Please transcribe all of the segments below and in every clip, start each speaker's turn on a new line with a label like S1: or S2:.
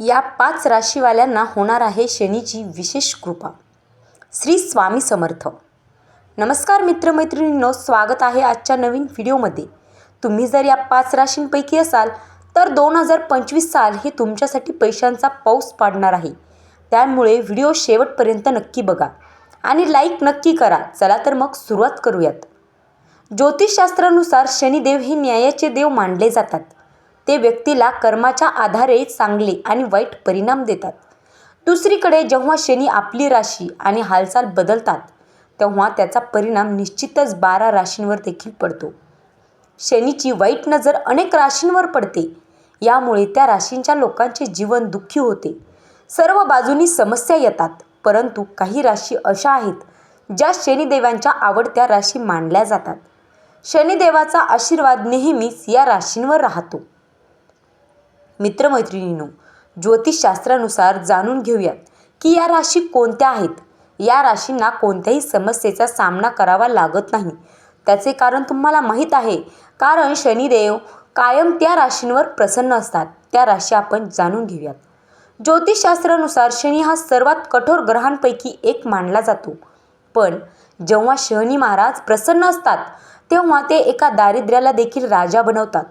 S1: या पाच राशीवाल्यांना होणार आहे शनीची विशेष कृपा. श्री स्वामी समर्थ. नमस्कार मित्रमैत्रिणींनो स्वागत आहे आजच्या नवीन व्हिडिओमध्ये. तुम्ही जर या पाच राशींपैकी असाल तर दोन हजार पंचवीस साल हे तुमच्यासाठी पैशांचा पाऊस पाडणार आहे. त्यामुळे व्हिडिओ शेवटपर्यंत नक्की बघा आणि लाईक नक्की करा. चला तर मग सुरुवात करूयात. ज्योतिषशास्त्रानुसार शनिदेव हे न्यायाचे देव मानले जातात. ते व्यक्तीला कर्माच्या आधारे चांगले आणि वाईट परिणाम देतात. दुसरीकडे जेव्हा शनी आपली राशी आणि हालचाल बदलतात तेव्हा त्याचा परिणाम निश्चितच बारा राशींवर देखील पडतो. शनीची वाईट नजर अनेक राशींवर पडते. यामुळे त्या राशींच्या लोकांचे जीवन दुःखी होते. सर्व बाजूनी समस्या येतात परंतु काही राशी अशा आहेत ज्या शनिदेवांच्या आवडत्या राशी मानल्या जातात. शनिदेवाचा आशीर्वाद नेहमीच या राशींवर राहतो. मित्रमैत्रिणींनो ज्योतिषशास्त्रानुसार जाणून घेऊयात की या राशी कोणत्या आहेत. या राशींना कोणत्याही समस्येचा सामना करावा लागत नाही. त्याचे कारण तुम्हाला माहीत आहे. कारण शनिदेव कायम त्या राशींवर प्रसन्न असतात. त्या राशी आपण जाणून घेऊयात. ज्योतिषशास्त्रानुसार शनी हा सर्वात कठोर ग्रहांपैकी एक मानला जातो. पण जेव्हा शनी महाराज प्रसन्न असतात तेव्हा ते एका दारिद्र्याला देखील राजा बनवतात.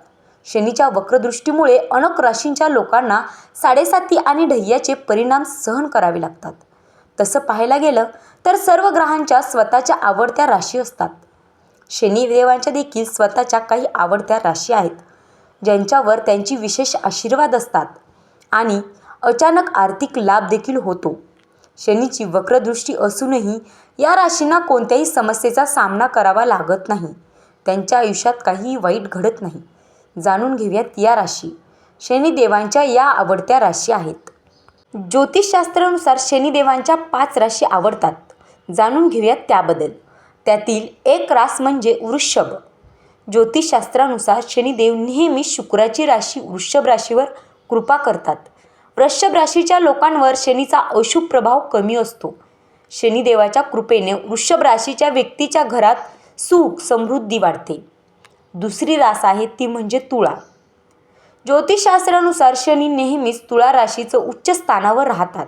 S1: शनीच्या वक्रदृष्टीमुळे अनक राशींच्या लोकांना साडेसाती आणि ढय्याचे परिणाम सहन करावे लागतात. तसं पाहायला गेलं तर सर्व ग्रहांच्या स्वतःच्या आवडत्या राशी असतात. शनिदेवांच्या देखील स्वतःच्या काही आवडत्या राशी आहेत ज्यांच्यावर त्यांची विशेष आशीर्वाद असतात आणि अचानक आर्थिक लाभ देखील होतो. शनीची वक्रदृष्टी असूनही या राशींना कोणत्याही समस्येचा सामना करावा लागत नाही. त्यांच्या आयुष्यात काहीही वाईट घडत नाही. जाणून घेऊयात या राशी. शनिदेवांच्या या आवडत्या राशी आहेत. ज्योतिषशास्त्रानुसार शनिदेवांच्या पाच राशी आवडतात. जाणून घेऊयात त्याबद्दल. त्यातील एक रास म्हणजे वृषभ. ज्योतिषशास्त्रानुसार शनिदेव नेहमी शुक्राची राशी वृषभ राशीवर कृपा करतात. वृषभ राशीच्या लोकांवर शनीचा अशुभ प्रभाव कमी असतो. शनिदेवाच्या कृपेने वृषभ राशीच्या व्यक्तीच्या घरात सुख समृद्धी वाढते. दुसरी रास आहे ती म्हणजे तुळा. ज्योतिषशास्त्रानुसार शनी नेहमीच तुळा राशीचं उच्च स्थानावर राहतात.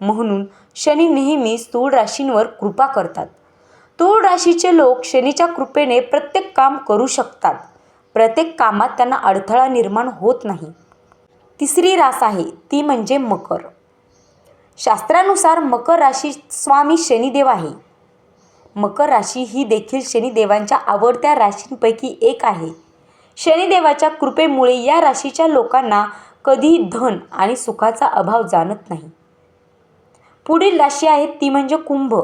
S1: म्हणून शनी नेहमीच तूळ राशींवर कृपा करतात. तूळ राशीचे लोक शनीच्या कृपेने प्रत्येक काम करू शकतात. प्रत्येक कामात त्यांना अडथळा निर्माण होत नाही. तिसरी रास आहे ती म्हणजे मकर. शास्त्रानुसार मकर राशी स्वामी शनिदेव आहे. मकर राशी ही देखील शनिदेवांच्या आवडत्या राशींपैकी एक आहे. शनिदेवाच्या कृपेमुळे या राशीच्या लोकांना कधीही धन आणि सुखाचा अभाव जाणत नाही. पुढील राशी आहे ती म्हणजे कुंभ.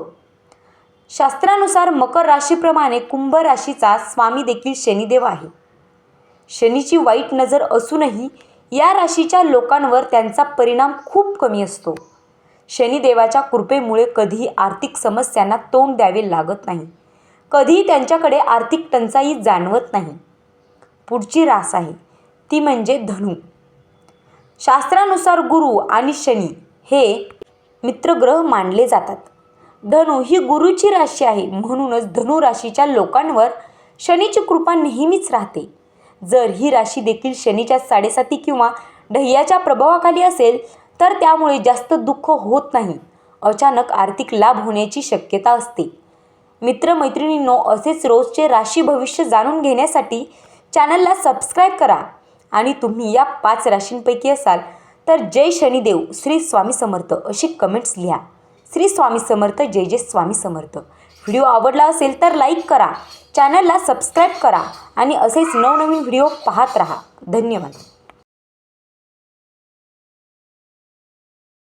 S1: शास्त्रानुसार मकर राशीप्रमाणे कुंभ राशीचा स्वामी देखील शनिदेव आहे. शनीची वाईट नजर असूनही या राशीच्या लोकांवर त्यांचा परिणाम खूप कमी असतो. शनिदेवाच्या कृपेमुळे कधीही आर्थिक समस्यांना तोंड द्यावे लागत नाही. कधीही त्यांच्याकडे आर्थिक टंचाई जाणवत नाही. पुढची रास आहे. ती म्हणजे धनु. शास्त्रानुसार गुरु आणि शनी हे मित्रग्रह मानले जातात. धनु ही गुरुची राशी आहे. म्हणूनच धनु राशीच्या लोकांवर शनीची कृपा नेहमीच राहते. जर ही राशी देखील शनीच्या साडेसाती किंवा ढह्याच्या प्रभावाखाली असेल तर त्यामुळे जास्त दुःख होत नाही. अचानक आर्थिक लाभ होण्याची शक्यता असते. मित्रमैत्रिणींनो असेच रोजचे राशी भविष्य जाणून घेण्यासाठी चॅनलला सबस्क्राईब करा आणि तुम्ही या पाच राशींपैकी असाल तर जय शनिदेव श्री स्वामी समर्थ अशी कमेंट्स लिहा. श्री स्वामी समर्थ जय जय स्वामी समर्थ. व्हिडिओ आवडला असेल तर लाईक करा. चॅनलला सबस्क्राईब करा आणि असेच नवनवीन व्हिडिओ पाहत राहा. धन्यवाद.